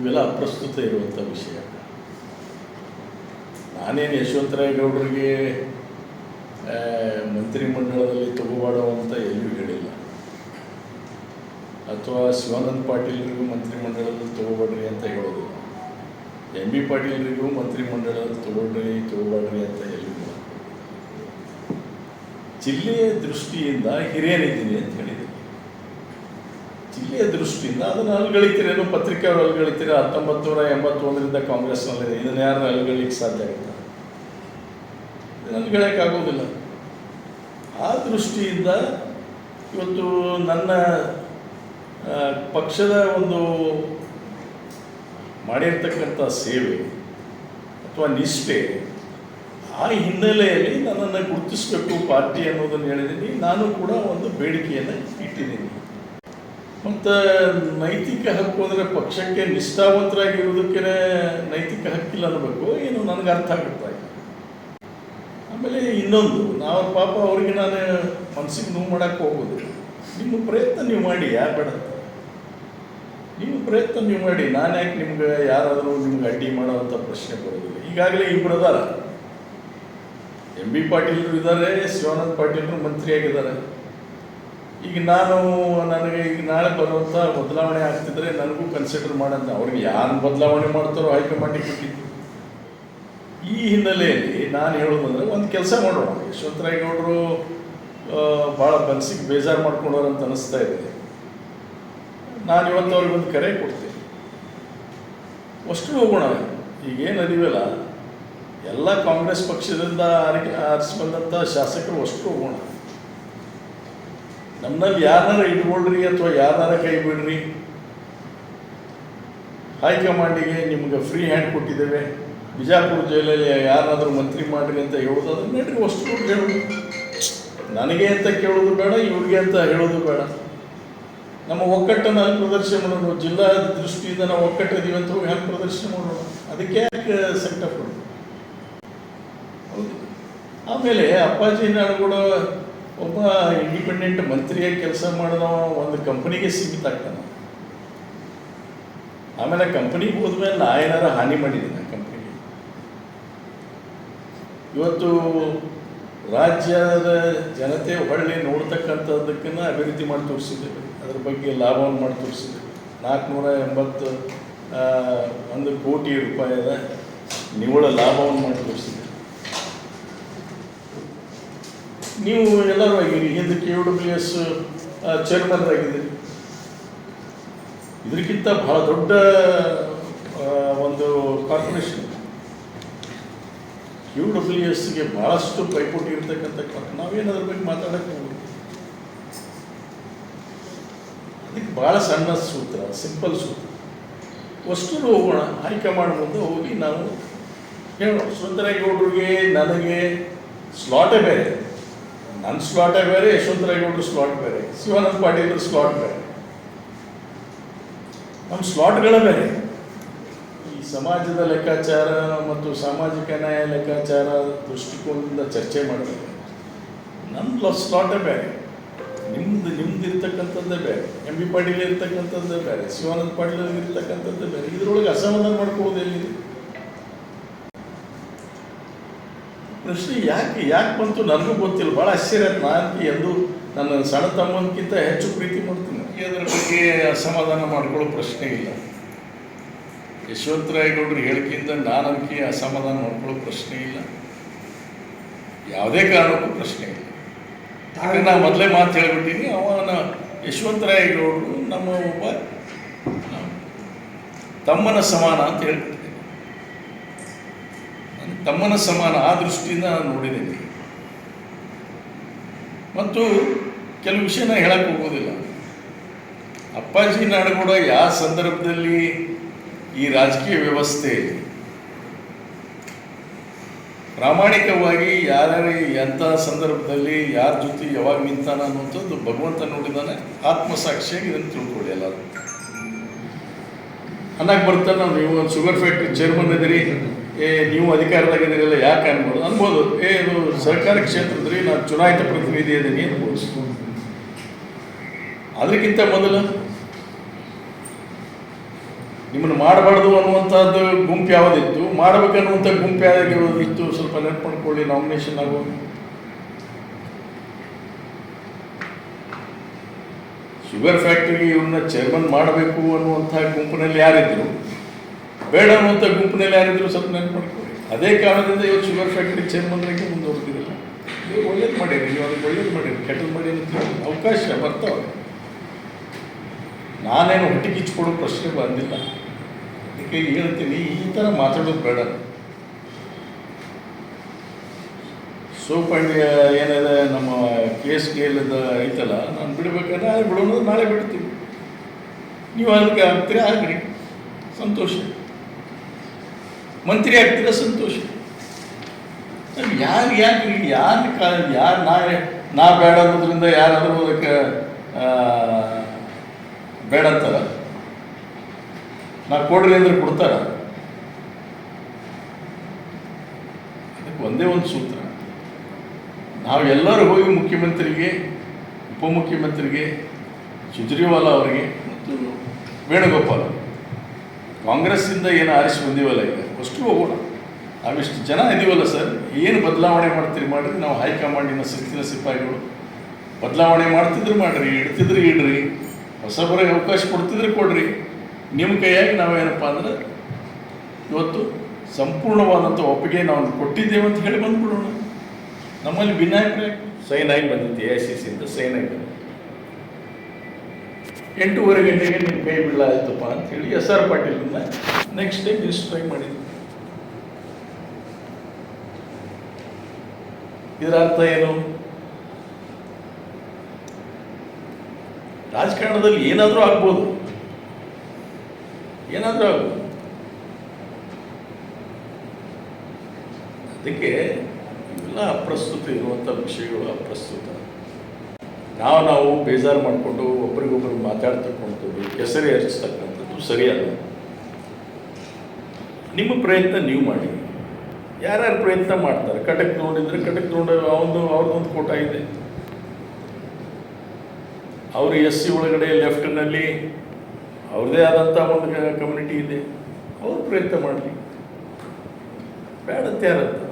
ಇವೆಲ್ಲ ಅಪ್ರಸ್ತುತ ಇರುವಂಥ ವಿಷಯ. ನಾನೇನು ಯಶವಂತರಾಯ ಗೌಡರಿಗೆ ಮಂತ್ರಿ ಮಂತ್ರಿಮಂಡಲದಲ್ಲಿ ತಗೋಬಾಡೋ ಅಂತ ಎಲ್ಲೂ ಹೇಳಿಲ್ಲ. ಅಥವಾ ಶಿವಾನಂದ ಪಾಟೀಲ್ರಿಗೂ ಮಂತ್ರಿಮಂಡಲದಲ್ಲಿ ತಗೋಬೇಡ್ರಿ ಅಂತ ಹೇಳೋದು. ಎಂ ಬಿ ಪಾಟೀಲ್ರಿಗೂ ಮಂತ್ರಿಮಂಡಲದಲ್ಲಿ ತಗೊಳ್ರಿ ತಗೋಬೇಡ್ರಿ ಅಂತ ಹೇಳಿ. ಜಿಲ್ಲೆಯ ದೃಷ್ಟಿಯಿಂದ ಹಿರಿಯರಿದ್ದೀನಿ ಅಂತ ಹೇಳಿದ್ದೀನಿ ಜಿಲ್ಲೆಯ ದೃಷ್ಟಿಯಿಂದ ಅದನ್ನು ಅಲ್ಗಳಿತೀರೇನು ಪತ್ರಿಕೆಯವರು ಅಲ್ಗಳಿತೀರ ಹತ್ತೊಂಬತ್ತು ನೂರ ಎಂಬತ್ತೊಂದರಿಂದ ಕಾಂಗ್ರೆಸ್ನಲ್ಲಿದೆ. ಇದನ್ನು ಯಾರನ್ನ ಅಲ್ಗಳಿಕ್ಕೆ ಸಾಧ್ಯ ಆಗುತ್ತೆ ಅಲ್ಗಳಕ್ಕಾಗೋದಿಲ್ಲ. ಗೆಳಕ್ಕಾಗೋದಿಲ್ಲ ಆ ದೃಷ್ಟಿಯಿಂದ ಇವತ್ತು ನನ್ನ ಪಕ್ಷದ ಒಂದು ಮಾಡಿರ್ತಕ್ಕಂಥ ಸೇವೆ ಅಥವಾ ನಿಷ್ಠೆ, ಆ ಹಿನ್ನೆಲೆಯಲ್ಲಿ ನನ್ನನ್ನು ಗುರುತಿಸಬೇಕು ಪಾರ್ಟಿ ಅನ್ನೋದನ್ನು ಹೇಳಿದ್ದೀನಿ. ನಾನು ಕೂಡ ಒಂದು ಬೇಡಿಕೆಯನ್ನು ಇಟ್ಟಿದ್ದೀನಿ. ಮತ್ತು ನೈತಿಕ ಹಕ್ಕು ಅಂದರೆ ಪಕ್ಷಕ್ಕೆ ನಿಷ್ಠಾವಂತರಾಗಿರುವುದಕ್ಕೆ ನೈತಿಕ ಹಕ್ಕಿಲ್ಲ ಅನ್ನಬೇಕು, ಏನು ನನಗೆ ಅರ್ಥ ಆಗುತ್ತಾ ಇಲ್ಲ. ಆಮೇಲೆ ಇನ್ನೊಂದು, ನಾವು ಪಾಪ ಅವರಿಗೆ ನಾನು ಮನಸ್ಸಿಗೆ ನೋವು ಮಾಡೋಕ್ಕೆ ಹೋಗೋದಿಲ್ಲ. ನಿಮ್ಮ ಪ್ರಯತ್ನ ನೀವು ಮಾಡಿ, ಯಾರು ಬೇಡ ನಿಮ್ಮ ಪ್ರಯತ್ನ ನೀವು ಮಾಡಿ, ನಾನು ಯಾಕೆ ನಿಮ್ಗೆ ಯಾರಾದರೂ ನಿಮ್ಗೆ ಅಡ್ಡಿ ಮಾಡೋವಂಥ ಪ್ರಶ್ನೆ ಬರೋದಿಲ್ಲ. ಈಗಾಗಲೇ ಇಬ್ಬರು ಅದಾರ ಎಂ ಬಿ ಪಾಟೀಲ್ರು ಇದ್ದಾರೆ, ಶಿವಾನಂದ ಪಾಟೀಲ್ರು ಮಂತ್ರಿ ಆಗಿದ್ದಾರೆ ಈಗ ನಾನು, ನನಗೆ ಈಗ ನಾಳೆ ಬರುವಂಥ ಬದಲಾವಣೆ ಆಗ್ತಿದ್ರೆ ನನಗೂ ಕನ್ಸಿಡರ್ ಮಾಡೋಣ ಅವ್ರಿಗೆ ಯಾರು ಬದಲಾವಣೆ ಮಾಡ್ತಾರೋ ಆಯ್ಕೆ ಮಾಡಿ ಕೊಟ್ಟಿದ್ದು ಈ ಹಿನ್ನೆಲೆಯಲ್ಲಿ ನಾನು ಹೇಳೋದಂದ್ರೆ ಒಂದು ಕೆಲಸ ಮಾಡೋಣ. ಯಶವಂತರಾಯಗೌಡರು ಭಾಳ ಮನಸ್ಸಿಗೆ ಬೇಜಾರು ಮಾಡ್ಕೊಂಡವ್ರು ಅಂತ ಅನಿಸ್ತಾ ಇದೆ. ನಾನು ಇವತ್ತು ಅವ್ರಿಗೆ ಒಂದು ಕರೆ ಕೊಡ್ತೀನಿ. ಅಷ್ಟು ಹೋಗೋಣ. ಈಗೇನು ಅರಿವಲ್ಲ ಎಲ್ಲ ಕಾಂಗ್ರೆಸ್ ಪಕ್ಷದಿಂದ ಆರಿಕೆ ಆರಿಸಿ ಬಂದಂಥ ಶಾಸಕರು ಅಷ್ಟು ಹೋಗೋಣ. ನಮ್ಮಲ್ಲಿ ಯಾರನ್ನ ಇಟ್ಕೊಳ್ರಿ ಅಥವಾ ಯಾರನ್ನ ಕೈ ಬಿಡ್ರಿ? ಹೈಕಮಾಂಡಿಗೆ ನಿಮ್ಗೆ ಫ್ರೀ ಹ್ಯಾಂಡ್ ಕೊಟ್ಟಿದ್ದೇವೆ. ಬಿಜಾಪುರ ಜೈಲಲ್ಲಿ ಯಾರಾದರೂ ಮಂತ್ರಿ ಮಾಡ್ರಿ ಅಂತ ಹೇಳೋದಾದ್ರೆ ಅದನ್ನ ನಡ್ರಿ ಅಷ್ಟು ಹೇಳೋದು. ನನಗೆ ಅಂತ ಕೇಳೋದು ಬೇಡ, ಇವ್ರಿಗೆ ಅಂತ ಹೇಳೋದು ಬೇಡ. ನಮ್ಮ ಒಕ್ಕಟ್ಟನ್ನು ಅಲ್ಲಿ ಪ್ರದರ್ಶನ ಮಾಡೋಣ ಜಿಲ್ಲಾ ದೃಷ್ಟಿಯಿಂದ ನಾವು ಒಕ್ಕಟ್ಟಿದ್ದೀವಿ ಅಂತ ಹೋಗಿ ಹೆಂಗೆ ಪ್ರದರ್ಶನ ಮಾಡೋಣ ಅದಕ್ಕೆ ಯಾಕೆ ಹೌದು. ಆಮೇಲೆ ಅಪ್ಪಾಜಿ ನಾಡುಗೂಡ ಒಬ್ಬ ಇಂಡಿಪೆಂಡೆಂಟ್ ಮಂತ್ರಿಯಾಗಿ ಕೆಲಸ ಮಾಡಿದ ಒಂದು ಕಂಪನಿಗೆ ಸೀಮಿತ ಆಗ್ತಾನೆ. ಆಮೇಲೆ ಕಂಪನಿಗೆ ಹೋದ್ಮೇಲೆ ನಾ ಏನಾರ ಹಾನಿ ಮಾಡಿದ್ದೀನಿ ಕಂಪನಿಗೆ ಇವತ್ತು ರಾಜ್ಯದ ಜನತೆ ಹೊಳ್ಳಿ ನೋಡ್ತಕ್ಕಂಥದ್ದಕ್ಕನ್ನ ಅಭಿವೃದ್ಧಿ ಮಾಡಿ ತೋರಿಸಿದ್ದೇವೆ ಅದ್ರ ಬಗ್ಗೆ ಲಾಭವನ್ನು ಮಾಡಿ ತೋರಿಸಿದ್ದೇವೆ ನಾಲ್ಕುನೂರ ಎಂಬತ್ತು ಒಂದು ಕೋಟಿ ರೂಪಾಯಿಯ ನಿವ್ವಳ ಲಾಭವನ್ನು ಮಾಡಿ ತೋರಿಸಿದ್ದೇವೆ ನೀವು ಎಲ್ಲರೂ ಆಗಿರಿ. ಹಿಂದೆ K U W S chairman ಆಗಿದ್ದೀರಿ ಇದಕ್ಕಿಂತ ಬಹಳ ದೊಡ್ಡ ಒಂದು ಕಾರ್ಪೊರೇಷನ್ ಯು ಡಬ್ಲ್ಯೂ ಎಸ್ಗೆ ಭಾಳಷ್ಟು ಪೈಪೋಟಿ ಇರ್ತಕ್ಕಂಥ ನಾವೇನು ಅದ್ರ ಬಗ್ಗೆ ಮಾತಾಡಕ್ಕೆ ಅದಕ್ಕೆ ಭಾಳ ಸಣ್ಣ ಸೂತ್ರ ಸಿಂಪಲ್ ಸೂತ್ರ. ವಸ್ತು ಹೋಗೋಣ. ಹೈಕಮಾಂಡ್ ಮುಂದೆ ಹೋಗಿ ನಾವು ಹೇಳೋಣ. ಸುಂದರೇಗೌಡರಿಗೆ ನನಗೆ ಸ್ಲಾಟೇ ಬೇರೆ. ನನ್ನ ಸ್ಲಾಟೇ ಬೇರೆ ಯಶವಂತರಾಯಗೌಡರು ಸ್ಲಾಟ್ ಬೇರೆ, ಶಿವಾನಂದ ಪಾಟೀಲ್ರ ಸ್ಲಾಟ್ ಬೇರೆ. ನಮ್ಮ ಸ್ಲಾಟ್ಗಳ ಬೇರೆ. ಈ ಸಮಾಜದ ಲೆಕ್ಕಾಚಾರ ಮತ್ತು ಸಾಮಾಜಿಕ ನ್ಯಾಯ ಲೆಕ್ಕಾಚಾರ ದೃಷ್ಟಿಕೋನದಿಂದ ಚರ್ಚೆ ಮಾಡಬೇಕು ನನ್ನ ಸ್ಲಾಟೇ ಬೇರೆ. ನಿಮ್ದು ನಿಮ್ದು ಇರ್ತಕ್ಕಂಥದ್ದೇ ಬೇರೆ. ಎಂ ಬಿ ಪಾಟೀಲ್ ಇರ್ತಕ್ಕಂಥದ್ದೇ ಬೇರೆ. ಶಿವಾನಂದ ಪಾಟೀಲ್ ಇರ್ತಕ್ಕಂಥದ್ದೇ ಬೇರೆ. ಇದ್ರೊಳಗೆ ಅಸಮಾಧಾನ ಮಾಡ್ಕೊಳ್ಳೋದು ಎಲ್ಲಿದೆ? ಪ್ರಶ್ನೆ ಯಾಕೆ ಯಾಕೆ ಬಂತು ನನಗೂ ಗೊತ್ತಿಲ್ಲ. ಭಾಳ ಆಶ್ಚರ್ಯ. ನಾನು ಎಂದು ನನ್ನ ಸಣ್ಣ ತಮ್ಮನಕ್ಕಿಂತ ಹೆಚ್ಚು ಪ್ರೀತಿ ಮಾಡ್ತೀನಿ. ಅದರ ಬಗ್ಗೆ ಅಸಮಾಧಾನ ಮಾಡ್ಕೊಳ್ಳೋ ಪ್ರಶ್ನೆ ಇಲ್ಲ. ಯಶವಂತರಾಯಗೌಡರು ಹೇಳಿಕೆಯಿಂದ ನಾನು ಅದಕ್ಕೆ ಅಸಮಾಧಾನ ಮಾಡ್ಕೊಳ್ಳೋ ಪ್ರಶ್ನೆ ಇಲ್ಲ. ಯಾವುದೇ ಕಾರಣಕ್ಕೂ ಪ್ರಶ್ನೆ ಇಲ್ಲ. ಯಾಕಂದ್ರೆ ನಾನು ಮೊದಲೇ ಮಾತು ಹೇಳ್ಬಿಟ್ಟೀನಿ, ಅವನ ಯಶವಂತರಾಯಗೌಡರು ನಮ್ಮ ಒಬ್ಬ ತಮ್ಮನ ಸಮಾನ ಅಂತ ನನ್ನ ತಮ್ಮನ ಸಮಾನ ಆ ದೃಷ್ಟಿಯಿಂದ ನಾನು ನೋಡಿದ್ದೀನಿ. ಮತ್ತು ಕೆಲವು ವಿಷಯ ನಾನು ಹೇಳಕ್ಕೆ ಹೋಗೋದಿಲ್ಲ. ಅಪ್ಪಾಜಿ ನಾಡಗೌಡ ಯಾವ ಸಂದರ್ಭದಲ್ಲಿ ಈ ರಾಜಕೀಯ ವ್ಯವಸ್ಥೆ ಪ್ರಾಮಾಣಿಕವಾಗಿ ಯಾರ್ಯಾರ ಎಂಥ ಸಂದರ್ಭದಲ್ಲಿ ಯಾರ ಜೊತೆ ಯಾವಾಗ ನಿಂತಾನ ಅನ್ನುವಂಥದ್ದು ಭಗವಂತ ನೋಡಿದಾನೆ ಆತ್ಮಸಾಕ್ಷಿಯಾಗಿ ಇದನ್ನು ತಿಳ್ಕೊಳ್ಳಿ ಎಲ್ಲರೂ. ಅನ್ನಕ್ಕೆ ಬರ್ತಾನೆ ನೀವು ಶುಗರ್ ಫ್ಯಾಕ್ಟ್ರಿ ಚೇರ್ಮನ್ ಇದ್ದೀರಿ. ಏ, ನೀವು ಅಧಿಕಾರದಾಗಿದ್ದೀರಲ್ಲ ಯಾಕೆ ಅನ್ಬೋದು ಅನ್ಬೋದು. ಏ, ಇದು ಸರ್ಕಾರಿ ಕ್ಷೇತ್ರದ್ರಿ ನಾನು ಚುನಾಯಿತ ಪ್ರತಿನಿಧಿ ಇದ್ದೀನಿ ಅನ್ಬೋದು ಅದಕ್ಕಿಂತ ಮೊದಲು ನಿಮ್ಮನ್ನು ಮಾಡಬಾರ್ದು ಅನ್ನುವಂಥದ್ದು ಗುಂಪು ಯಾವುದಿತ್ತು? ಮಾಡಬೇಕನ್ನುವಂಥ ಗುಂಪು ಯಾವುದಿತ್ತು ಸ್ವಲ್ಪ ನೆನಪು ನಾಮಿನೇಷನ್ ಆಗೋ. ಶುಗರ್ ಫ್ಯಾಕ್ಟರಿಗೆ ಇವ್ರನ್ನ ಚೇರ್ಮನ್ ಮಾಡಬೇಕು ಅನ್ನುವಂಥ ಗುಂಪಿನಲ್ಲಿ ಯಾರಿದ್ರು? ಬೇಡ ಅನ್ನುವಂಥ ಗುಂಪಿನಲ್ಲಿ ಯಾರಿದ್ರು ಸ್ವಲ್ಪ ನೆನಪು ಮಾಡ್ಕೊಳ್ಳಿ ಅದೇ ಕಾರಣದಿಂದ ಇವತ್ತು ಶುಗರ್ ಫ್ಯಾಕ್ಟರಿ ಚೇರ್ಮನ್ರಿಗೆ ಮುಂದುವರೆದಿರಲ್ಲ ನೀವು ಒಳ್ಳೇದು ಮಾಡಿರಿ, ನೀವು ಅದಕ್ಕೆ ಒಳ್ಳೇದು ಮಾಡಿರಿ ಕೆಟ್ಟದ್ದು ಮಾಡಿ ಅಂತ ಅವಕಾಶ ಬರ್ತಾವೆ. ನಾನೇನು ಹೊಟ್ಟೆ ಕಿಚ್ಕೊಡೋ ಪ್ರಶ್ನೆ ಬಂದಿಲ್ಲ. ಅದಕ್ಕೆ ಹೇಳ್ತೀನಿ, ಈ ಥರ ಮಾತಾಡೋದು ಬೇಡ. ಸೋಪಾಂಡ್ಯ ಏನಿದೆ, ನಮ್ಮ ಕೇಸ್ ಅದು ಐತಲ್ಲ, ನಾನು ಬಿಡ್ಬೇಕಾದ್ರೆ ನಾಳೆ ಬಿಡೋಣ, ನಾಳೆ ಬಿಡ್ತೀನಿ. ನೀವು ಅದಕ್ಕೆ ಆಗ್ತೀರಿ ಆಗ್ರಿ ಸಂತೋಷ. ಮಂತ್ರಿ ಆಗ್ತೀರ ಸಂತೋಷ. ಯಾರು ಯಾಕೆ ಯಾರು ಕಾ ಯಾರು ನಾ ನಾ ಬೇಡ ಅನ್ನೋದ್ರಿಂದ ಯಾರಾದರೂ ಅದಕ್ಕೆ ಬೇಡ ಅಂತಾರ? ನಾ ಕೊಡ್ರಿ ಅಂದ್ರೆ ಕೊಡ್ತಾರ? ಅದಕ್ಕೆ ಒಂದೇ ಒಂದು ಸೂತ್ರ. ನಾವು ಎಲ್ಲರೂ ಹೋಗಿ ಮುಖ್ಯಮಂತ್ರಿಗೆ, ಉಪಮುಖ್ಯಮಂತ್ರಿಗೆ, ಸುಜ್ರಿವಾಲ ಅವರಿಗೆ ಮತ್ತು ವೇಣುಗೋಪಾಲ್. ಕಾಂಗ್ರೆಸ್ಸಿಂದ ಏನು ಆರಿಸಿ ಬಂದೀವಲ್ಲ ಈಗ? ಅಷ್ಟು ಹೋಗೋಣ. ನಾವಿಷ್ಟು ಜನ ಇದೀವಲ್ಲ ಸರ್ ಏನು ಬದಲಾವಣೆ ಮಾಡ್ತೀರಿ? ಮಾಡಿರಿ ನಾವು ಹೈಕಮಾಂಡಿನ ಸಿಕ್ಕಿನ ಸಿಪಾಯಿಗಳು. ಬದಲಾವಣೆ ಮಾಡ್ತಿದ್ರು ಮಾಡಿರಿ ಇಡ್ತಿದ್ರು ಇಡ್ರಿ. ಹೊಸಬರಿಗೆ ಅವಕಾಶ ಕೊಡ್ತಿದ್ರೆ ಕೊಡ್ರಿ. ನಿಮ್ಮ ಕೈಯಾಗಿ ನಾವೇನಪ್ಪ ಅಂದ್ರೆ ಇವತ್ತು ಸಂಪೂರ್ಣವಾದಂಥ ಒಪ್ಪಿಗೆ ನಾವು ಕೊಟ್ಟಿದ್ದೇವೆ ಅಂತ ಹೇಳಿ ಬಂದ್ಬಿಡೋಣ. ನಮ್ಮಲ್ಲಿ ಭಿನ್ನಾಭಿಪ್ರಾಯ? ಸೈನ್ ಆಗಿ ಬಂದಿತ್ತು ಎ ಐ ಸಿ ಸಿಯಿಂದ ಸೈನ್ ಆಗಿ ಬಂದಿತ್ತು. ಎಂಟೂವರೆ ಗಂಟೆಗೆ ನಿಮ್ಮ ಕೈ ಬಿಡಲಾಯ್ತಪ್ಪ ಅಂತ ಹೇಳಿ ಎಸ್ ಆರ್ ಪಾಟೀಲಿಂದ ನೆಕ್ಸ್ಟ್ ಡೇ ಮಿನಿಸ್ಟ್ರೈ ಆಗಿ ಇದರ ಅರ್ಥ ಏನು? ರಾಜಕಾರಣದಲ್ಲಿ ಏನಾದರೂ ಆಗ್ಬೋದು. ಏನಾದರೂ ಆಗ್ಬೋದು. ಅದಕ್ಕೆ ಇವೆಲ್ಲ ಅಪ್ರಸ್ತುತ ಇರುವಂಥ ವಿಷಯಗಳು ಅಪ್ರಸ್ತುತ. ನಾವು ನಾವು ಬೇಜಾರು ಮಾಡಿಕೊಂಡು ಒಬ್ರಿಗೊಬ್ರು ಮಾತಾಡ್ತಕ್ಕಂಥದ್ದು ಕೆಸರಿ ಹರಿಸ್ತಕ್ಕಂಥದ್ದು ಸರಿಯಲ್ಲ. ನಿಮ್ಮ ಪ್ರಯತ್ನ ನೀವು ಮಾಡಿ. ಯಾರ್ಯಾರು ಪ್ರಯತ್ನ ಮಾಡ್ತಾರೆ? ಕಟಕ್ ನೋಡಿದ್ರೆ ಕಟಕ್ ನೋಡ ಅವನು ಅವ್ರದ್ದೊಂದು ಕೋಟ ಇದೆ. ಅವರು ಎಸ್ ಸಿ ಒಳಗಡೆ ಲೆಫ್ಟ್ನಲ್ಲಿ ಅವ್ರದ್ದೇ ಆದಂಥ ಒಂದು ಕಮ್ಯುನಿಟಿ ಇದೆ. ಅವ್ರು ಪ್ರಯತ್ನ ಮಾಡಲಿ. ಬೇಡತ್ತೆ ಯಾರಂತ.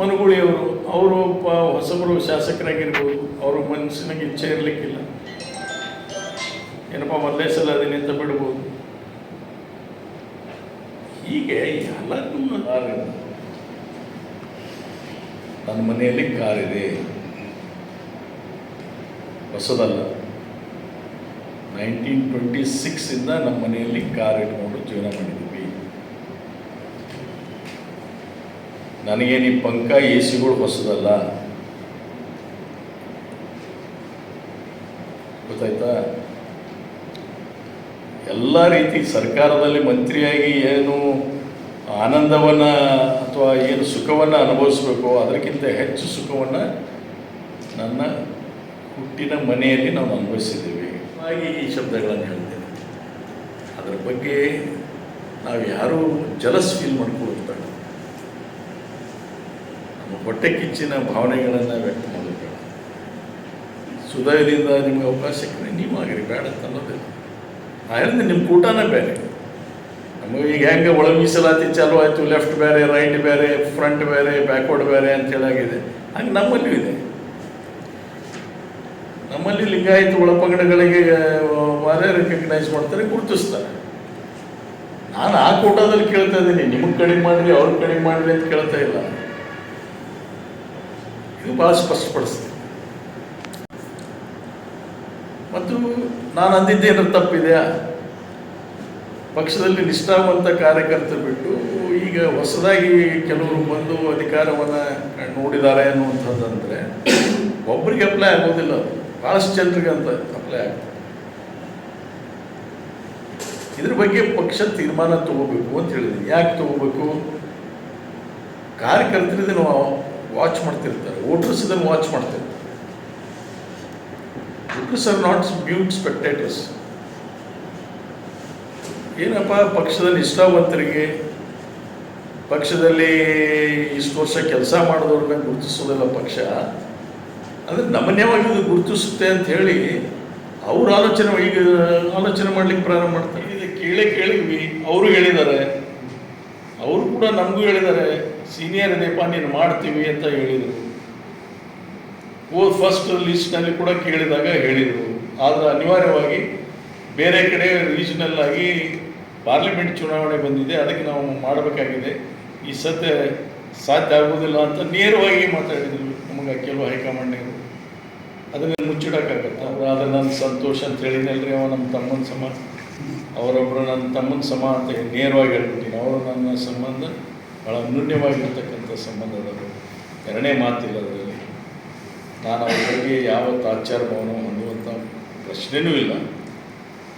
ಮನುಗುಳಿಯವರು, ಅವರು ಒಬ್ಬ ಹೊಸಬರು ಶಾಸಕರಾಗಿರ್ಬೋದು. ಅವ್ರ ಮನಸ್ಸಿನಾಗ ಇಚ್ಛೆ ಇರಲಿಕ್ಕಿಲ್ಲ ಏನಪ್ಪ ಮೊದಲೇ ಸಲ ಅದೀನಿ ಅಂತ ಬಿಡ್ಬೋದು. ಹೀಗೆ ಇದೆ. ನನ್ನ ಮನೆಯಲ್ಲಿ ಕಾರಿದೆ. ಹೊಸದಲ್ಲ. ನೈನ್ಟೀನ್ ಟ್ವೆಂಟಿ ಸಿಕ್ಸಿಂದ ನಮ್ಮ ಮನೆಯಲ್ಲಿ ಕಾರ್ ಇಟ್ಕೊಂಡು ಜೀವನ ಮಾಡಿದ್ದೀವಿ. ನನಗೇನು ಈ ಪಂಕ ಎ ಸಿಗಳು ಹೊಸದಲ್ಲ. ಗೊತ್ತಾಯ್ತಾ? ಎಲ್ಲ ರೀತಿ ಸರ್ಕಾರದಲ್ಲಿ ಮಂತ್ರಿಯಾಗಿ ಏನು ಆನಂದವನ್ನು ಅಥವಾ ಏನು ಸುಖವನ್ನು ಅನುಭವಿಸ್ಬೇಕು, ಅದಕ್ಕಿಂತ ಹೆಚ್ಚು ಸುಖವನ್ನು ನನ್ನ ಹುಟ್ಟಿನ ಮನೆಯಲ್ಲಿ ನಾವು ಅನುಭವಿಸಿದ್ದೀವಿ. ಹಾಗೆ ಈ ಶಬ್ದಗಳನ್ನು ಹೇಳ್ತೇನೆ. ಅದರ ಬಗ್ಗೆ ನಾವು ಯಾರೂ ಜಲಸ್ ಫೀಲ್ ಮಾಡ್ಕೊಳ್ಳೋದು ಬೇಡ ನಮ್ಮ ಹೊಟ್ಟೆ ಕಿಚ್ಚಿನ ಭಾವನೆಗಳನ್ನು ವ್ಯಕ್ತ ಮಾಡೋದು ಬೇಡ ಸುದಯದಿಂದ ನಿಮಗೆ ಅವಕಾಶ ಸಿಕ್ಕರೆ ನೀವು ಆಗಿರಿ, ಬೇಡ ಅಂತ ಅನ್ನೋದಿಲ್ಲ. ನಾ ಹೇಳಿದೆ ನಿಮ್ಮ ಕೂಟನೇ ಬೇರೆ. ನಮಗೆ ಈಗ ಹೆಂಗೆ ಒಳ ಮೀಸಲಾತಿ ಚಾಲು ಆಯಿತು ಲೆಫ್ಟ್ ಬೇರೆ ರೈಟ್ ಬೇರೆ ಫ್ರಂಟ್ ಬೇರೆ ಬ್ಯಾಕ್ವರ್ಡ್ ಬೇರೆ ಅಂತ ಹೇಳಾಗಿದೆ ಹಂಗೆ ನಮ್ಮಲ್ಲಿಯೂ ಇದೆ. ನಮ್ಮಲ್ಲಿ ಲಿಂಗಾಯತ ಒಳಪಂಗಡಗಳಿಗೆ ವಾರೇ ರೆಕಗ್ನೈಸ್ ಮಾಡ್ತಾರೆ, ಗುರುತಿಸ್ತಾರೆ. ನಾನು ಆ ಕೂಟದಲ್ಲಿ ಕೇಳ್ತಾ ಇದ್ದೀನಿ, ನಿಮಗೆ ಕಡಿಮೆ ಮಾಡಿರಿ, ಅವ್ರಿಗೆ ಕಡಿಮೆ ಮಾಡಿರಿ ಅಂತ ಕೇಳ್ತಾ ಇಲ್ಲ. ಇದು ಭಾಳ ಸ್ಪಷ್ಟಪಡಿಸ್ತೀನಿ. ಮತ್ತು ನಾನು ಅಂದಿದ್ದೇನು ತಪ್ಪಿದೆ. ಪಕ್ಷದಲ್ಲಿ ನಿಷ್ಠಾವಂತ ಕಾರ್ಯಕರ್ತರು ಬಿಟ್ಟು ಈಗ ಹೊಸದಾಗಿ ಕೆಲವರು ಬಂದು ಅಧಿಕಾರವನ್ನು ನೋಡಿದ್ದಾರೆ ಅನ್ನುವಂಥದ್ದಂದರೆ ಒಬ್ಬರಿಗೆ ಅಪ್ಲೈ ಆಗೋದಿಲ್ಲ. ಭಾಳಷ್ಟು ಜನರಿಗೆ ಅಂತ ಅಪ್ಲೈ ಆಗ್ತದೆ ಇದ್ರ ಬಗ್ಗೆ ಪಕ್ಷ ತೀರ್ಮಾನ ತಗೋಬೇಕು ಅಂತ ಹೇಳಿದ್ದೀನಿ. ಯಾಕೆ ತಗೋಬೇಕು? ಕಾರ್ಯಕರ್ತರು ಇದನ್ನು ವಾಚ್ ಮಾಡ್ತಿರ್ತಾರೆ. ವೋಟರ್ಸ್ ಇದನ್ನು ವಾಚ್ ಮಾಡ್ತಿರ್ತಾರೆ. Voters are not mute spectators ಏನಪ್ಪ, ಪಕ್ಷದಲ್ಲಿ ನಿಷ್ಠಾವಂತರಿಗೆ, ಪಕ್ಷದಲ್ಲಿ ಇಷ್ಟು ವರ್ಷ ಕೆಲಸ ಮಾಡಿದವ್ರನ್ನ ಗುರುತಿಸೋದಿಲ್ಲ ಪಕ್ಷ. ಅಂದರೆ ನಮನ್ಯವಾಗಿ ಇದು ಗುರುತಿಸುತ್ತೆ ಅಂತ ಹೇಳಿ ಅವ್ರ ಆಲೋಚನೆ, ಈಗ ಆಲೋಚನೆ ಮಾಡ್ಲಿಕ್ಕೆ ಪ್ರಾರಂಭ ಮಾಡ್ತಾರೆ. ಇದು ಕೇಳೇ ಕೇಳಿದ್ವಿ, ಅವರು ಹೇಳಿದ್ದಾರೆ. ಅವರು ಕೂಡ ನಮಗೂ ಹೇಳಿದ್ದಾರೆ, ಸೀನಿಯರ್ ಇದೆಯಪ್ಪ ನೀನು ಮಾಡ್ತೀವಿ ಅಂತ ಹೇಳಿದರು. ಹೋದ್ ಫಸ್ಟ್ ಲಿಸ್ಟ್ನಲ್ಲಿ ಕೂಡ ಕೇಳಿದಾಗ ಹೇಳಿದರು. ಆದರೆ ಅನಿವಾರ್ಯವಾಗಿ ಬೇರೆ ಕಡೆ ರೀಜನಲ್ ಆಗಿ ಪಾರ್ಲಿಮೆಂಟ್ ಚುನಾವಣೆ ಬಂದಿದೆ. ಅದಕ್ಕೆ ನಾವು ಮಾಡಬೇಕಾಗಿದೆ. ಈ ಸದ್ಯ ಸಾಧ್ಯ ಆಗುವುದಿಲ್ಲ ಅಂತ ನೇರವಾಗಿ ಮಾತಾಡಿದ್ರು ನಮಗೆ ಕೆಲವು ಹೈಕಮಾಂಡ್ನವರು. ಅದನ್ನ ಮುಚ್ಚಿಡೋಕ್ಕಾಗತ್ತ? ಆದರೆ ನನ್ನ ಸಂತೋಷ ಅಂತ ಹೇಳಿನಲ್ರಿ ಅವ ನಮ್ಮ ತಮ್ಮನ ಸಮ. ಅವರೊಬ್ಬರು ನನ್ನ ತಮ್ಮನ ಸಮ ಅಂತ ನೇರವಾಗಿ ಹೇಳ್ಬಿಟ್ಟಿನಿ. ಅವರು ನನ್ನ ಸಂಬಂಧ ಭಾಳ ಅನ್ಯೂನ್ಯವಾಗಿರ್ತಕ್ಕಂಥ ಸಂಬಂಧ ಎರಡನೇ ಮಾತಿಲ್ಲ ಅದರಲ್ಲಿ ನಾನು ಅವ್ರ ಬಗ್ಗೆ ಯಾವ ತಾಚಾರ ಭಾವನ ಹೊಂದುವಂಥ ಪ್ರಶ್ನೆಯೂ ಇಲ್ಲ.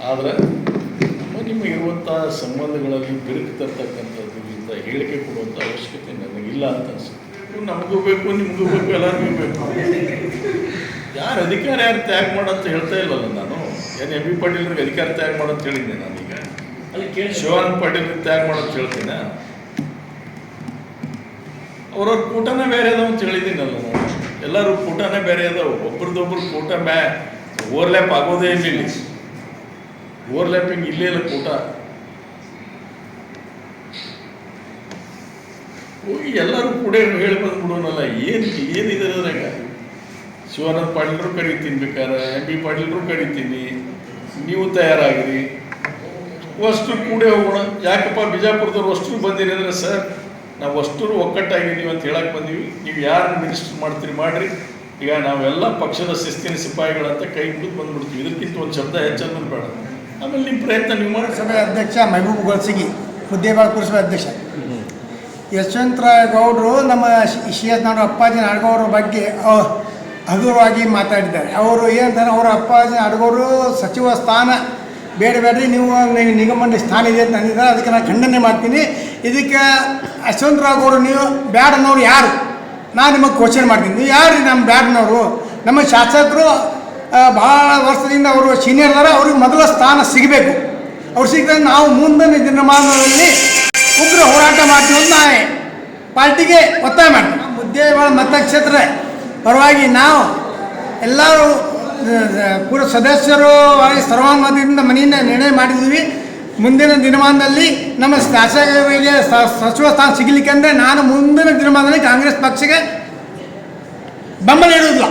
ಆದರೆ ನಮ್ಮ ನಿಮಗಿರುವಂಥ ಸಂಬಂಧಗಳಲ್ಲಿ ಬಿರುಕು ತರ್ತಕ್ಕಂಥದ್ದು ಇಂಥ ಹೇಳಿಕೆ ಕೊಡುವಂಥ ಅವಶ್ಯಕತೆ ನನಗಿಲ್ಲ ಅಂತ ಅನಿಸುತ್ತೆ. ನಮಗೂ ಬೇಕು ನಿಮಗೂ ಬೇಕು ಎಲ್ಲರಿಗೂ ಬೇಕು. ಯಾರು ಅಧಿಕಾರ ಯಾರು ತ್ಯಾಗ ಮಾಡಂತ ಹೇಳ್ತಾ ಇಲ್ಲಲ್ಲ ನಾನು? ಏನು ಎಂ ಬಿ ಪಾಟೀಲ್ರಿಗೆ ಅಧಿಕಾರ ತ್ಯಾಗ ಮಾಡಂತ ಹೇಳಿದ್ದೆ ನಾನೀಗ ಅಲ್ಲಿ ಕೇಳಿ. ಶಿವಾನಂದ ಪಾಟೀಲ್ ತ್ಯಾಗ ಮಾಡಂತ ಹೇಳ್ತೀನ? ಅವ್ರವ್ರ ಕೂಟನೇ ಬೇರೆ ಅದಾವ ಅಂತ ಹೇಳಿದ್ದೀನಲ್ಲ ನಾನು. ಎಲ್ಲರೂ ಕೂಟನೇ ಬೇರೆ ಅದಾವ. ಒಬ್ರದೊಬ್ರು ಕೂಟ ಮ್ಯಾ ಓವರ್ಲ್ಯಾಪ್ ಆಗೋದೇ ಇಲ್ಲಿ ಓವರ್ಲ್ಯಾಪಿಂಗ್ ಇಲ್ಲೇ ಇಲ್ಲ ಕೂಟ ಹೋಗಿ ಎಲ್ಲರೂ ಕೂಡ ಹೇಳಿ ಬಂದ್ಬಿಡೋನಲ್ಲ ಏನು ಏನಿದೆ ಅದ್ರಾಗ? ಶಿವಾನಂದ ಪಾಟೀಲ್ರು ಕರಿತೀನಿ ಬೇಕಾದ್ರೆ ಎಂ ಬಿ ಪಾಟೀಲ್ರು ಕರಿತೀನಿ ನೀವು ತಯಾರಾಗಿರಿ. ಅಷ್ಟು ಕೂಡೇ ಹೋಗೋಣ. ಯಾಕಪ್ಪ, ಬಿಜಾಪುರದವ್ರು ಅಷ್ಟು ಬಂದಿರಿ ಅಂದ್ರೆ ಸರ್ ನಾವು ಅಷ್ಟರು ಒಕ್ಕಟ್ಟಾಗಿದ್ದೀವಿ ಅಂತ ಹೇಳಕ್ ಬಂದೀವಿ. ನೀವು ಯಾರು ಮಿನಿಸ್ಟರ್ ಮಾಡ್ತೀರಿ, ಮಾಡ್ರಿ. ಈಗ ನಾವೆಲ್ಲ ಪಕ್ಷದ ಶಿಸ್ತಿನ ಸಿಪಾಯಿಗಳಂತ ಕೈ ಮುಗಿದು ಬಂದ್ಬಿಡ್ತೀವಿ. ಇದಕ್ಕಿಂತ ಒಂದು ಶಬ್ದ ಹೆಚ್ಚನ್ನು ಬೇಡ. ಆಮೇಲೆ ನಿಮ್ಮ ಪ್ರಯತ್ನ ನೀವು ಮಾಡಿ. ಸಭೆ ಅಧ್ಯಕ್ಷ ಮೆಹಬೂಬ್ ಗೋಲ್ಸಿಗಿ ಮುದ್ದೇಬಾಳ ಪುರಸಭೆ ಅಧ್ಯಕ್ಷ. ಯಶವಂತರಾಯ ಗೌಡರು ನಮ್ಮ ಸಿ ಎಸ್ ನಾಡು ಅಪ್ಪಾಜಿ ನಾಡಗೌಡರ ಬಗ್ಗೆ ಹಗುರವಾಗಿ ಮಾತಾಡಿದ್ದಾರೆ. ಅವರು ಏನಂತಾರೆ ಅವರ ಅಪ್ಪಾಜಿ ನಾಡಗೌಡರು ಸಚಿವ ಸ್ಥಾನ ಬೇಡ ಬೇಡ್ರಿ, ನೀವು ನಿಗಮ ಸ್ಥಾನ ಇದೆ ಅಂತ ಅಂದಿದ್ದಾರೆ. ಅದಕ್ಕೆ ನಾನು ಖಂಡನೆ ಮಾಡ್ತೀನಿ. ಇದಕ್ಕೆ ಯಶವಂತರಾವ್ ಗೌಡರು ನೀವು ಬ್ಯಾಡನವ್ರು ಯಾರು? ನಾನು ನಿಮಗೆ ಕ್ವಶನ್ ಮಾಡ್ತೀನಿ. ನೀವು ಯಾರು ನಮ್ಮ ಬ್ಯಾಡನವರು ನಮ್ಮ ಶಾಸಕರು ಭಾಳ ವರ್ಷದಿಂದ ಅವರು ಸೀನಿಯರ್ ಅದಾರ ಅವ್ರಿಗೆ ಮೊದಲ ಸ್ಥಾನ ಸಿಗಬೇಕು. ಅವ್ರು ಸಿಗ್ತಾರೆ, ನಾವು ಮುಂದಿನ ದಿನಮಾನದಲ್ಲಿ ಉಗ್ರ ಹೋರಾಟ ಮಾಡ್ತೀವಿ ಅಂತ ನಾನು. ಪಾರ್ಟಿಗೆ ಒತ್ತಾಯ ಮಾಡ್ತೀವಿ ಮುದ್ದೇವಾಳ ಮತಕ್ಷೇತ್ರ. ಪರವಾಗಿ ನಾವು ಎಲ್ಲರೂ ಪೂರ್ವ ಸದಸ್ಯರು ಸರ್ವಾನುಮತದಿಂದ ಮನೆಯಿಂದ ನಿರ್ಣಯ ಮಾಡಿದ್ದೀವಿ. ಮುಂದಿನ ದಿನಮಾನದಲ್ಲಿ ನಮ್ಮ ಶಾಸಕರಿಗೆ ಸಚಿವ ಸ್ಥಾನ ಸಿಗಲಿಕ್ಕೆ ಅಂದರೆ ನಾನು ಮುಂದಿನ ದಿನಮಾನದಲ್ಲಿ ಕಾಂಗ್ರೆಸ್ ಪಕ್ಷಕ್ಕೆ ಬೆಂಬಲ ನೀಡುವುದಿಲ್ಲ.